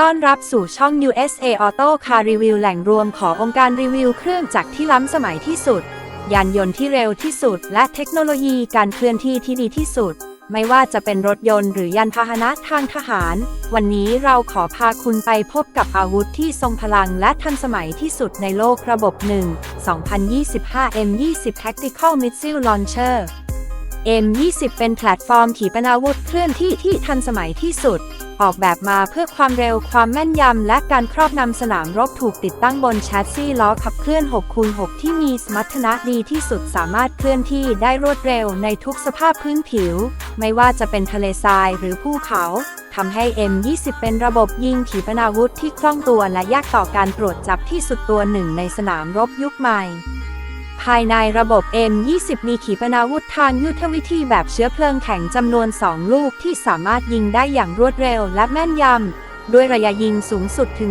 ต้อนรับสู่ช่อง USA Auto Car Review แหล่งรวมขององค์การรีวิวเครื่องจักรที่ล้ำสมัยที่สุด ยานยนต์ที่เร็วที่สุด และเทคโนโลยีการเคลื่อนที่ที่ดีที่สุด ไม่ว่าจะเป็นรถยนต์หรือยานพาหนะทางทหาร วันนี้เราขอพาคุณไปพบกับอาวุธที่ทรงพลังและทันสมัยที่สุดในโลกระบบ 1 2025 M20 Tactical Missile Launcher M20 เป็นแพลตฟอร์มขีปนาวุธเคลื่อนที่ที่ทันสมัยที่สุด ออกแบบมาเพื่อความเร็วความแม่นยำ และการครอบนำสนามรบถูกติดตั้งบนแชสซีล้อขับเคลื่อน6คูณ6ที่มีสมรรถนะดีที่สุดสามารถเคลื่อนที่ได้รวดเร็วในทุกสภาพพื้นผิว ไม่ว่าจะเป็นทะเลทรายหรือภูเขาทำให้ M20 เป็นระบบยิงขีปนาวุธที่คล่องตัวและยากต่อการตรวจจับที่สุดตัวหนึ่งในสนามรบยุคใหม่ ภายในระบบ M20 มีขีปนาวุธทางยุทธวิธีแบบเชื้อเพลิงแข็งจำนวน 2 ลูกที่สามารถยิงได้อย่างรวดเร็วและแม่นยำ ด้วยระยะยิงสูงสุดถึง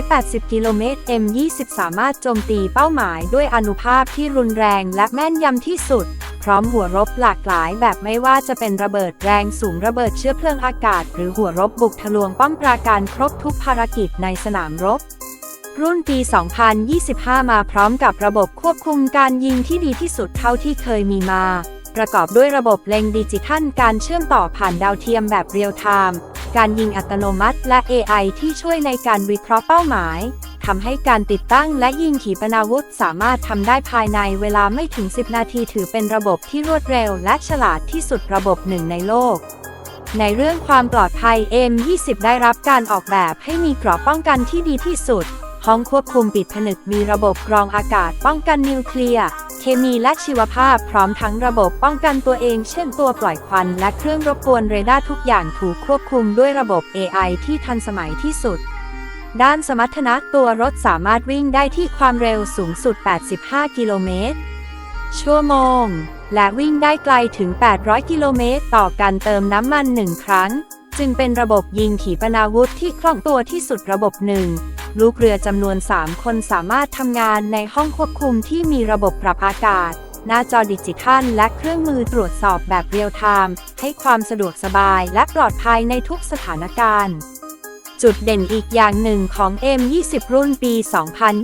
280 กิโลเมตร M20 สามารถโจมตีเป้าหมายด้วยอนุภาพที่รุนแรงและแม่นยำที่สุด พร้อมหัวรบหลากหลายแบบไม่ว่าจะเป็นระเบิดแรงสูงระเบิดเชื้อเพลิงอากาศ หรือหัวรบบุกทะลวงป้อมปราการครบทุกภารกิจในสนามรบ รุ่นปี 2025 มาพร้อมกับระบบควบคุมการยิงที่ดีที่สุดเท่าที่เคยมีมา ประกอบด้วยระบบเล็งดิจิทัลการเชื่อมต่อผ่านดาวเทียมแบบเรียลไทม์การยิงอัตโนมัติและ AI ที่ช่วยในการวิเคราะห์เป้าหมายทำให้การติดตั้งและยิงขีปนาวุธสามารถทำได้ภายในเวลาไม่ถึง 10 นาทีถือเป็นระบบที่รวดเร็วและฉลาดที่สุดระบบหนึ่งในโลก ในเรื่องความปลอดภัย M20 ได้รับการออกแบบให้มีกรอบป้องกันที่ดีที่สุด ห้องควบคุมปิดผนึกมีระบบกรองอากาศป้องกันนิวเคลียร์ เคมีและชีวภาพพร้อมทั้งระบบป้องกันตัวเอง เช่นตัวปล่อยควันและเครื่องรบกวนเรดาร์ทุกอย่างถูกควบคุมด้วยระบบ AI ที่ทันสมัยที่สุด ด้านสมรรถนะตัวรถสามารถวิ่งได้ที่ความเร็วสูงสุด 85 กิโลเมตร ชั่วโมง และวิ่งได้ไกลถึง 800 กิโลเมตร ต่อการเติมน้ำมันหนึ่งครั้ง จึงเป็นระบบยิงขีปนาวุธที่คล่องตัวที่สุดระบบหนึ่ง ลูกเรือจำนวน 3 คนสามารถทำงานในห้องควบคุมที่มีระบบปรับอากาศ หน้าจอดิจิทัล และเครื่องมือตรวจสอบแบบเรียลไทม์ให้ความสะดวกสบายและปลอดภัยในทุกสถานการณ์ จุดเด่นอีกอย่างหนึ่งของ M20 รุ่นปี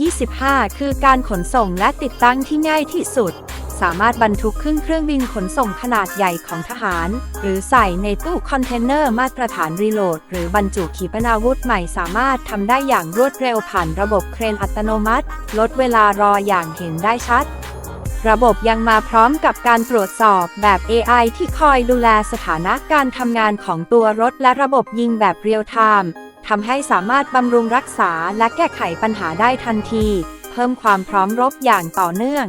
2025 คือการขนส่งและติดตั้งที่ง่ายที่สุด สามารถบรรทุกขึ้นเครื่องบินขนส่งขนาดใหญ่ของทหาร หรือใส่ในตู้คอนเทนเนอร์มาตรฐานรีโหลด หรือบรรจุขีปนาวุธใหม่สามารถทำได้อย่างรวดเร็วผ่านระบบเครนอัตโนมัติ ลดเวลารออย่างเห็นได้ชัด ระบบยังมาพร้อมกับการตรวจสอบแบบ AI ที่คอยดูแลสถานะการทำงานของตัวรถและระบบยิงแบบเรียลไทม์ทำให้สามารถบำรุงรักษาและแก้ไขปัญหาได้ทันที เพิ่มความพร้อมรบอย่างต่อเนื่อง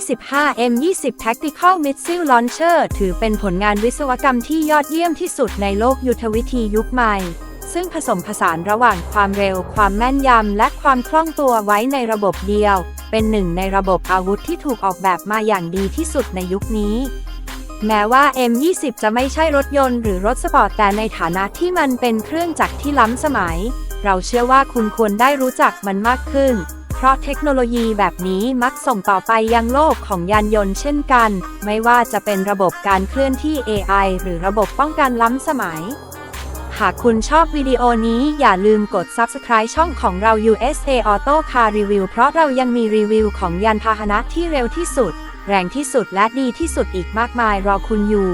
2025 M20 Tactical Missile Launcher ถือเป็นผลงานวิศวกรรมที่ยอดเยี่ยมที่สุดในโลกยุทธวิธียุคใหม่ ซึ่งผสมผสานระหว่างความเร็ว ความแม่นยำ และความคล่องตัวไว้ในระบบเดียว เป็นหนึ่งในระบบอาวุธที่ถูกออกแบบมาอย่างดีที่สุดในยุคนี้แม้ว่า M20 จะไม่ใช่รถยนต์หรือรถสปอร์ตแต่ในฐานะที่มันเป็นเครื่องจักรที่ล้ำสมัย เราเชื่อว่าคุณควรได้รู้จักมันมากขึ้น ราะเทคโนโลยีแบบนี้มักส่งต่อไปยังโลกของยานยนต์เช่นกัน ไม่ว่าจะเป็นระบบการเคลื่อนที่ AI หรือระบบป้องกันล้ำสมัย หากคุณชอบวิดีโอนี้อย่าลืมกด Subscribe ช่องของเรา USA Auto Car Review เพราะเรายังมีรีวิวของยานพาหนะที่เร็วที่สุด แรงที่สุดและดีที่สุดอีกมากมายรอคุณอยู่